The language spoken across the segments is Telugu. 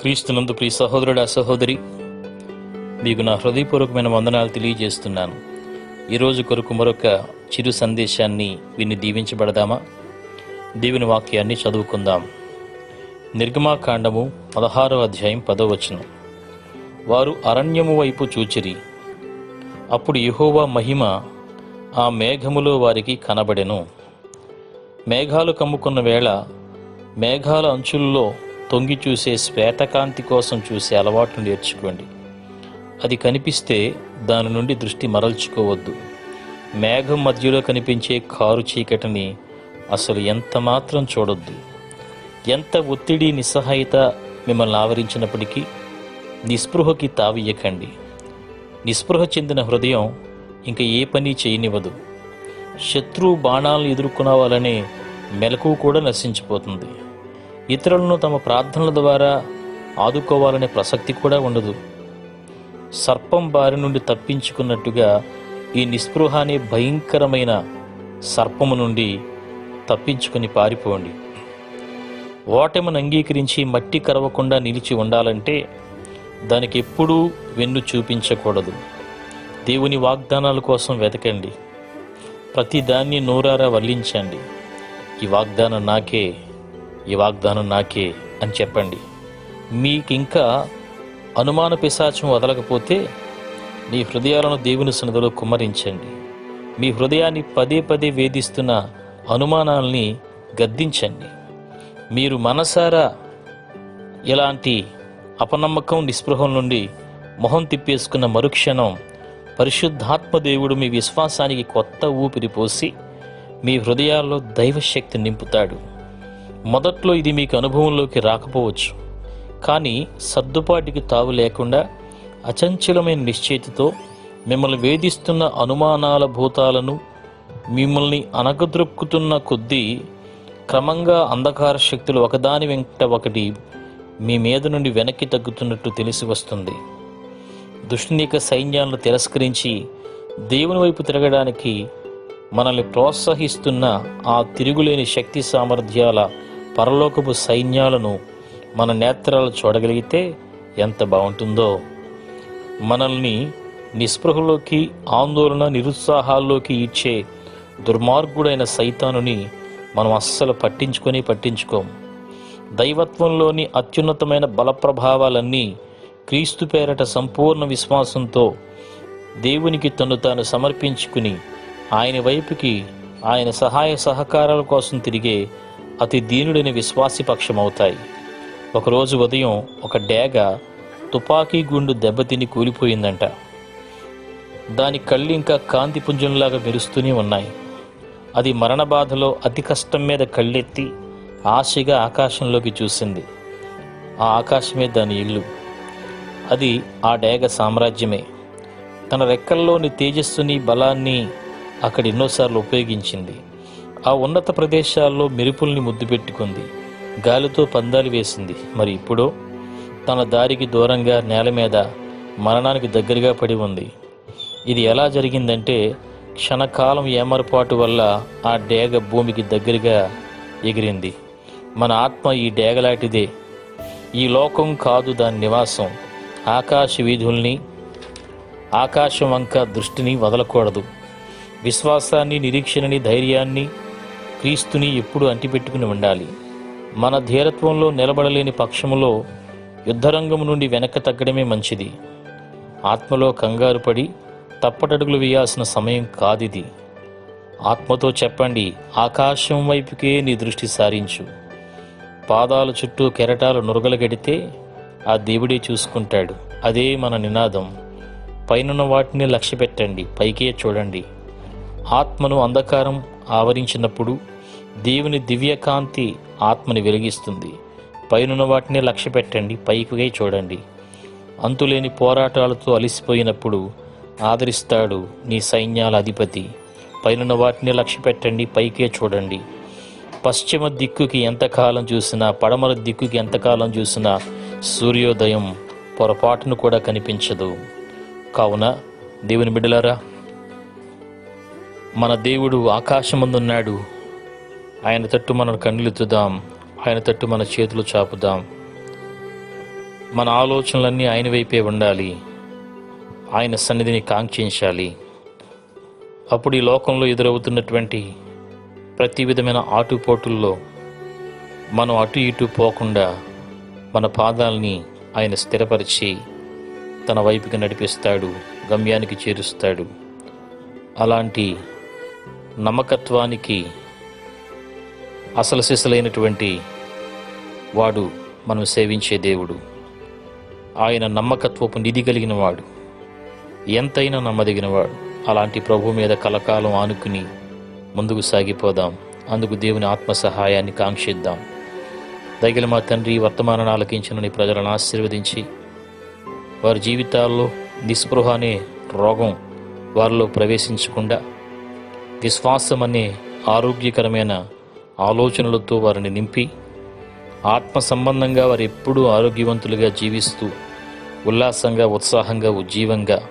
క్రీస్తునందు ప్రియ సహోదరుడా సహోదరి మీకు నా హృదయపూర్వకమైన వందనాలు తెలియజేస్తున్నాను. ఈరోజు కొరకు మరొక చిరు సందేశాన్ని విని దీవించబడదామా? దేవుని వాక్యాన్ని చదువుకుందాం. నిర్గమాకాండము పదహారవ అధ్యాయం పదవచనం వారు అరణ్యము వైపు చూచిరి. అప్పుడు యహోవా మహిమ ఆ మేఘములో వారికి కనబడెను. మేఘాలు కమ్ముకున్న వేళ మేఘాల అంచుల్లో తొంగి చూసే శ్వేతకాంతి కోసం చూసే అలవాటును నేర్చుకోండి. అది కనిపిస్తే దాని నుండి దృష్టి మరల్చుకోవద్దు. మేఘం మధ్యలో కనిపించే కారు చీకటిని అసలు ఎంత మాత్రం చూడొద్దు. ఎంత ఒత్తిడి నిస్సహాయత మిమ్మల్ని ఆవరించినప్పటికీ నిస్పృహకి తావియ్యకండి. నిస్పృహ చెందిన హృదయం ఇంకా ఏ పని చేయనివ్వదు. శత్రు బాణాలను ఎదుర్కొనవాలనే మెలకు కూడా నశించిపోతుంది. ఇతరులను తమ ప్రార్థనల ద్వారా ఆదుకోవాలనే ప్రసక్తి కూడా ఉండదు. సర్పం బారి నుండి తప్పించుకున్నట్టుగా ఈ నిస్పృహానే భయంకరమైన సర్పము నుండి తప్పించుకుని పారిపోండి. ఓటమిని అంగీకరించి మట్టి కరవకుండా నిలిచి ఉండాలంటే దానికి ఎప్పుడూ వెన్ను చూపించకూడదు. దేవుని వాగ్దానాల కోసం వెతకండి. ప్రతి దాన్ని నోరారా వల్లించండి. ఈ వాగ్దానం నాకే ఈ వాగ్దానం నాకే అని చెప్పండి. మీకు ఇంకా అనుమాన పిశాచం వదలకపోతే మీ హృదయాలను దేవుని సన్నిధిలో కుమ్మరించండి. మీ హృదయాన్ని పదే పదే వేధిస్తున్న అనుమానాల్ని గద్దించండి. మీరు మనసారా ఇలాంటి అపనమ్మకం నిస్పృహం నుండి మొహం తిప్పేసుకున్న మరుక్షణం పరిశుద్ధాత్మ దేవుడు మీ విశ్వాసానికి కొత్త ఊపిరి పోసి మీ హృదయాల్లో దైవశక్తి నింపుతాడు. మొదట్లో ఇది మీకు అనుభవంలోకి రాకపోవచ్చు. కానీ సర్దుపాటికి తావు లేకుండా అచంచలమైన నిశ్చేతితో మిమ్మల్ని వేధిస్తున్న అనుమానాల భూతాలను మిమ్మల్ని అనగద్రొక్కుతున్న కొద్దీ క్రమంగా అంధకార శక్తులు ఒకదాని వెంట ఒకటి మీ మీద నుండి వెనక్కి తగ్గుతున్నట్టు తెలిసి వస్తుంది. దుష్టునిక సైన్యాలను తిరస్కరించి దేవుని వైపు తిరగడానికి మనల్ని ప్రోత్సహిస్తున్న ఆ తిరుగులేని శక్తి సామర్థ్యాల పరలోకపు సైన్యాలను మన నేత్రాలు చూడగలిగితే ఎంత బాగుంటుందో. మనల్ని నిస్పృహలోకి ఆందోళన నిరుత్సాహాల్లోకి ఇచ్చే దుర్మార్గుడైన సైతానుని మనం అస్సలు పట్టించుకొని పట్టించుకోం. దైవత్వంలోని అత్యున్నతమైన బలప్రభావాలన్నీ క్రీస్తు పేరట సంపూర్ణ విశ్వాసంతో దేవునికి తను తాను సమర్పించుకుని ఆయన వైపుకి ఆయన సహాయ సహకారాల కోసం తిరిగే అతి దీనుడిని విశ్వాసి పక్షమవుతాయి. ఒకరోజు ఉదయం ఒక డేగ తుపాకీ గుండు దెబ్బతిని కూలిపోయిందంట. దాని కళ్ళు ఇంకా కాంతి పుంజంలాగా మెరుస్తూనే ఉన్నాయి. అది మరణ బాధలో అతి కష్టం మీద కళ్ళెత్తి ఆశగా ఆకాశంలోకి చూసింది. ఆ ఆకాశమే దాని ఇల్లు. అది ఆ డేగ సామ్రాజ్యమే. తన రెక్కల్లోని తేజస్సుని బలాన్ని అక్కడ ఎన్నోసార్లు ఉపయోగించింది. ఆ ఉన్నత ప్రదేశాల్లో మెరుపుల్ని ముద్దు పెట్టుకుంది. గాలితో పందాలు వేసింది. మరి ఇప్పుడు? తన దారికి దూరంగా నేల మీద మరణానికి దగ్గరగా పడి ఉంది. ఇది ఎలా జరిగిందంటే క్షణకాలం ఏమరపాటు వల్ల ఆ డేగ భూమికి దగ్గరగా ఎగిరింది. మన ఆత్మ ఈ డేగలాంటిదే. ఈ లోకం కాదు దాని నివాసం. ఆకాశ వీధుల్ని ఆకాశం వంక దృష్టిని వదలకూడదు. విశ్వాసాన్ని నిరీక్షణని ధైర్యాన్ని క్రీస్తుని ఎప్పుడు అంటిపెట్టుకుని ఉండాలి. మన ధీరత్వంలో నిలబడలేని పక్షములో యుద్ధరంగం నుండి వెనక్కి తగ్గడమే మంచిది. ఆత్మలో కంగారు పడి తప్పటడుగులు వేయాల్సిన సమయం కాదిది. ఆత్మతో చెప్పండి ఆకాశం వైపుకే నీ దృష్టి సారించు. పాదాల చుట్టూ కెరటాలు నురగలగడితే ఆ దేవుడే చూసుకుంటాడు. అదే మన నినాదం. పైనున్న వాటిని లక్ష్య పెట్టండి పైకే చూడండి. ఆత్మను అంధకారం ఆవరించినప్పుడు దేవుని దివ్యకాంతి ఆత్మని వెలిగిస్తుంది. పైనున్న వాటిని లక్ష్య పెట్టండి పైకి చూడండి. అంతులేని పోరాటాలతో అలిసిపోయినప్పుడు ఆదరిస్తాడు నీ సైన్యాల అధిపతి. పైనున్న వాటిని లక్ష్య పెట్టండి పైకే చూడండి. పశ్చిమ దిక్కుకి ఎంతకాలం చూసినా పడమర దిక్కుకి ఎంతకాలం చూసినా సూర్యోదయం పొరపాటును కూడా కనిపించదు. కావున దేవుని బిడ్డలారా మన దేవుడు ఆకాశమందున్నాడు. ఆయన తట్టు మన కన్నులెత్తుదాం ఆయన తట్టు మన చేతులు చాపుదాం. మన ఆలోచనలన్నీ ఆయన వైపే ఉండాలి. ఆయన సన్నిధిని కాంక్షించాలి. అప్పుడు ఈ లోకంలో ఎదురవుతున్నటువంటి ప్రతి విధమైన ఆటుపోటుల్లో మనం అటు ఇటు పోకుండా మన పాదాలని ఆయన స్థిరపరిచి తన వైపుకి నడిపిస్తాడు గమ్యానికి చేరుస్తాడు. అలాంటి నమ్మకత్వానికి అసలు సిసలైనటువంటి వాడు మనం సేవించే దేవుడు. ఆయన నమ్మకత్వపు నిధి కలిగిన వాడు. ఎంతైనా నమ్మదగినవాడు అలాంటి ప్రభు మీద కలకాలం ఆనుకుని ముందుకు సాగిపోదాం. అందుకు దేవుని ఆత్మ సహాయాన్ని కాంక్షిద్దాం. దగిన మా తండ్రి వర్తమానాన్ని ఆలకించిన నీ ప్రజలను ఆశీర్వదించి వారి జీవితాల్లో నిస్పృహ అనే రోగం వారిలో ప్రవేశించకుండా విశ్వాసం అనే ఆరోగ్యకరమైన ఆలోచనలతో వారిని నింపి ఆత్మ సంబంధంగా వారు ఎప్పుడూ ఆరోగ్యవంతులుగా జీవిస్తూ ఉల్లాసంగా ఉత్సాహంగా ఉజ్జీవంగా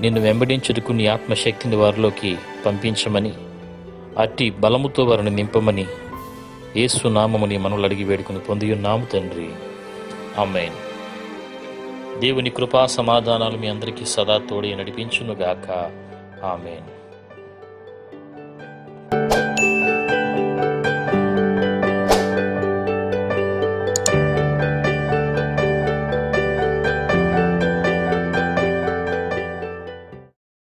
నిన్ను వెంబడించుటకు నీ ఆత్మశక్తిని వారిలోకి పంపించమని అట్టి బలముతో వారిని నింపమని ఏసు నామముని మనలు అడిగి వేడుకుని పొంది నాము తండ్రి. ఆమెన్. దేవుని కృపా సమాధానాలు మీ అందరికీ సదా తోడి నడిపించునుగాక. ఆమెను.